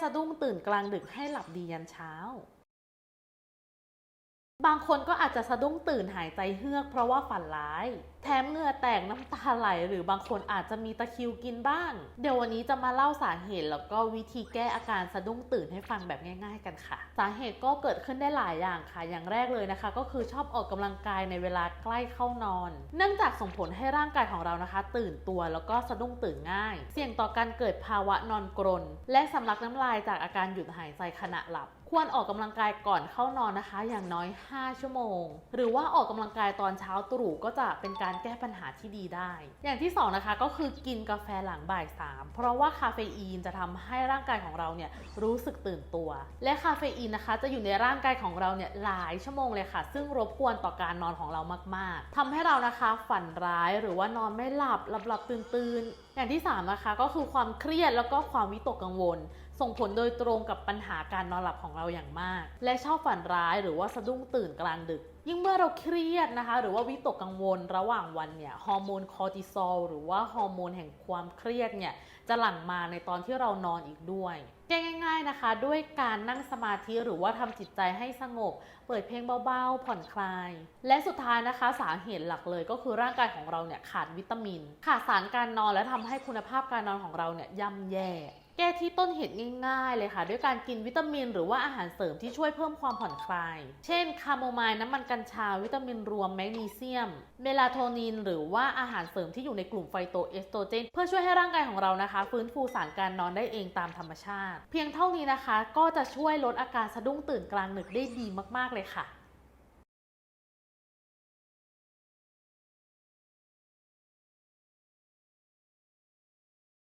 สะดุ้งตื่นกลางดึกให้หลับดียันเช้า บางคนก็อาจจะสะดุ้งตื่นหายใจเฮือกเพราะว่าฝันร้าย แถมเหงื่อแตกน้ำตาไหลหรือบางคนอาจจะมีตะคริวกินบ้าง เดี๋ยววันนี้จะมาเล่าสาเหตุแล้วก็วิธีแก้อาการสะดุ้งตื่นให้ฟังแบบง่าย ๆ กันค่ะ สาเหตุก็เกิดขึ้นได้หลายอย่างค่ะ อย่างแรกเลยนะคะ ก็คือชอบออกกำลังกายในเวลาใกล้เข้านอน เนื่องจากส่งผลให้ร่างกายของเรานะคะ ตื่นตัวแล้วก็สะดุ้งตื่นง่าย เสี่ยงต่อการเกิดภาวะนอนกรน และสำลักน้ำลายจากอาการหยุดหายใจขณะหลับ ควรออกกำลังกายก่อนเข้านอนนะคะ อย่างน้อย 5 ชั่วโมง หรือว่าออกกำลังกายตอนเช้าตรู่ก็จะเป็นการแก้ปัญหาที่ดีได้ อย่างที่ 2 นะคะก็คือกินกาแฟหลังบ่าย 3 เพราะว่าคาเฟอีนจะทำให้ร่างกายของเราเนี่ยรู้สึกตื่นตัว และคาเฟอีนนะคะ จะอยู่ในร่างกายของเราเนี่ยหลายชั่วโมงเลยค่ะ ซึ่งรบกวนต่อการนอนของเรามาก ๆทำให้เรานะคะฝันร้ายหรือว่านอนไม่หลับหลับหลับตื่นตื่นๆอย่างที่สามนะคะก็คือความเครียดแล้วก็ความวิตกกังวล ส่งผลโดยตรงกับปัญหาการนอนหลับของเราอย่างมาก และชอบฝันร้ายหรือว่าสะดุ้งตื่นกลางดึกยิ่งเมื่อเราเครียดนะคะ หรือว่าวิตกกังวลระหว่างวันเนี่ยฮอร์โมนคอร์ติซอลหรือว่าฮอร์โมนแห่งความเครียดเนี่ยจะหลั่งมาในตอนที่เรานอนอีกด้วยแก้ง่าย ๆนะคะ ด้วยการนั่งสมาธิหรือว่าทำจิตใจให้สงบ เปิดเพลงเบาๆ ผ่อนคลาย และสุดท้ายนะคะสาเหตุหลักเลยก็คือร่างกายของเราเนี่ยขาดวิตามิน ขาดสารการนอนและทำให้คุณภาพการนอนของเราเนี่ยย่ำแย่ ก้ที่ต้นเหตุง่ายๆเลยค่ะ ด้วยการกินวิตามิน หรือว่าอาหารเสริมที่ช่วยเพิ่มความผ่อนคลาย เช่นคาโมไมล์น้ำมันกัญชา วิตามินรวมแมกนีเซียม เมลาโทนิน หรือว่าอาหารเสริมที่อยู่ในกลุ่มไฟโตเอสโตรเจน เพื่อช่วยให้ร่างกายของเรานะคะ ฟื้นฟูสารการนอนได้เองตามธรรมชาติ เพียงเท่านี้นะคะ ก็จะช่วยลดอาการสะดุ้งตื่นกลางดึกได้ดีมากๆเลยค่ะ